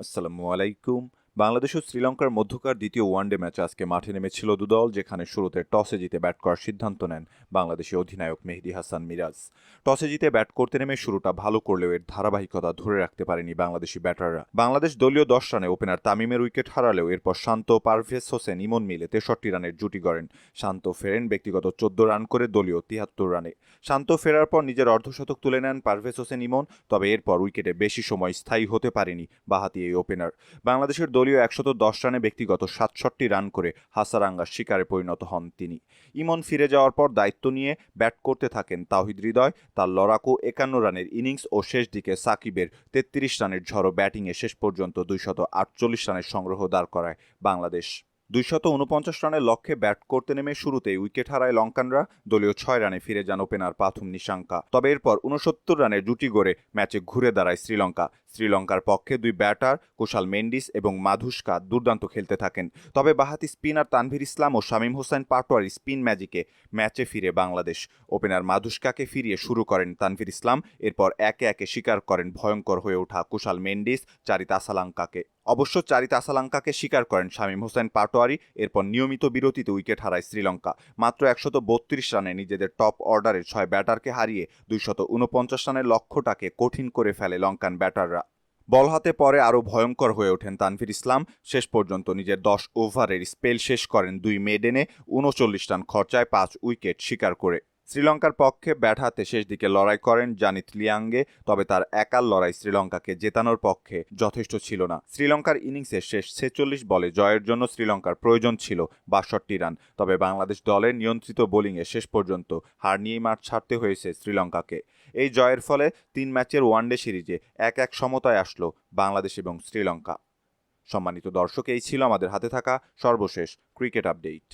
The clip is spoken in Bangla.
আসসালামু আলাইকুম বাংলাদেশ ও শ্রীলঙ্কার মধ্যকার দ্বিতীয় ওয়ানডে ম্যাচে আজকে মাঠে নেমেছিল দুদল যেখানে শুরুতে টসে জিতে ব্যাট করার সিদ্ধান্ত নেন বাংলাদেশি অধিনায়ক মেহেদি হাসান মিরাজ। টসে জিতে ব্যাট করতে নেমে শুরুটা ভালো করলেও এর ধারাবাহিকতা ধরে রাখতে পারেনি বাংলাদেশি ব্যাটাররা। বাংলাদেশ দলীয় দশ রানে ওপেনার তামিমের উইকেট হারালেও এরপর শান্ত পারভেজ হোসেন ইমন মিলে তেষট্টি রানের জুটি গড়েন। শান্ত ফেরেন ব্যক্তিগত চোদ্দ রান করে দলীয় তিয়াত্তর রানে। শান্ত ফেরার পর নিজের অর্ধশতক তুলে নেন পারভেজ হোসেন ইমন, তবে এরপর উইকেটে বেশি সময় স্থায়ী হতে পারেনি বাহাতি এই ওপেনার। বাংলাদেশের দলীয় একশত দশ রানে ব্যক্তিগত সাতষট্টি রান করে হাসারাঙ্গার শিকারে পরিণত হন তিনি। ইমন ফিরে যাওয়ার পর দায়িত্ব নিয়ে ব্যাট করতে থাকেন তাহিদ হৃদয়। তার লড়াকু একান্ন রানের ইনিংস ও শেষ দিকে সাকিবের তেত্রিশ রানের ঝড়ো ব্যাটিংয়ে শেষ পর্যন্ত দুইশত আটচল্লিশ রানের সংগ্রহ দাঁড় করায় বাংলাদেশ। দুইশত উনপঞ্চাশ রানের লক্ষ্যে ব্যাট করতে নেমে শুরুতেই উইকেট হারায় লঙ্কানরা। দলীয় ছয় রানে ফিরে যান ওপেনার পাথুম নিশাঙ্কা। তবে এরপর উনসত্তর রানে জুটি গড়ে ম্যাচে ঘুরে দাঁড়ায় শ্রীলঙ্কা। শ্রীলঙ্কার পক্ষে দুই ব্যাটার, কুশাল মেন্ডিস এবং মাধুস্কা দুর্দান্ত খেলতে থাকেন। তবে বাহাতি স্পিনার তানভীর ইসলাম ও শামীম হোসেন পাটোয়ারি স্পিন ম্যাজিকে ম্যাচে ফিরে বাংলাদেশ। ওপেনার মাধুস্কাকে ফিরিয়ে শুরু করেন তানভীর ইসলাম। এরপর একে একে স্বীকার করেন ভয়ঙ্কর হয়ে ওঠা কুশাল মেন্ডিস, চারিত আসালাঙ্কাকে। অবশ্য চারিত আসালাঙ্কাকে স্বীকার করেন শামীম হোসেন পাটোয়ারি, এরপর নিয়মিত বিরতিতে উইকেট হারায় শ্রীলঙ্কা। মাত্র একশত বত্রিশ রানে নিজেদের টপ অর্ডারের ছয় ব্যাটারকে হারিয়ে দুইশত উনপঞ্চাশ রানের লক্ষ্যটাকে কঠিন করে ফেলে লঙ্কান ব্যাটাররা। বল হাতে পরে আরও ভয়ঙ্কর হয়ে ওঠেন তানভীর ইসলাম। শেষ পর্যন্ত নিজের দশ ওভারের স্পেল শেষ করেন দুই মেডেনে, উনচল্লিশ রান খরচায় পাঁচ উইকেট শিকার করে। শ্রীলঙ্কার পক্ষে ব্যাট হাতে শেষ দিকে লড়াই করেন জানিত লিয়াঙ্গে, তবে তার একার লড়াই শ্রীলঙ্কাকে জেতানোর পক্ষে যথেষ্ট ছিল না। শ্রীলঙ্কার ইনিংসের শেষ ছেচল্লিশ বলে জয়ের জন্য শ্রীলঙ্কার প্রয়োজন ছিল বাষট্টি রান। তবে বাংলাদেশ দলের নিয়ন্ত্রিত বোলিংয়ে শেষ পর্যন্ত হার নিয়েই মাঠ ছাড়তে হয়েছে শ্রীলঙ্কাকে। এই জয়ের ফলে তিন ম্যাচের ওয়ানডে সিরিজে এক এক সমতায় আসলো বাংলাদেশ এবং শ্রীলঙ্কা। সম্মানিত দর্শক, এই ছিল আমাদের হাতে থাকা সর্বশেষ ক্রিকেট আপডেট।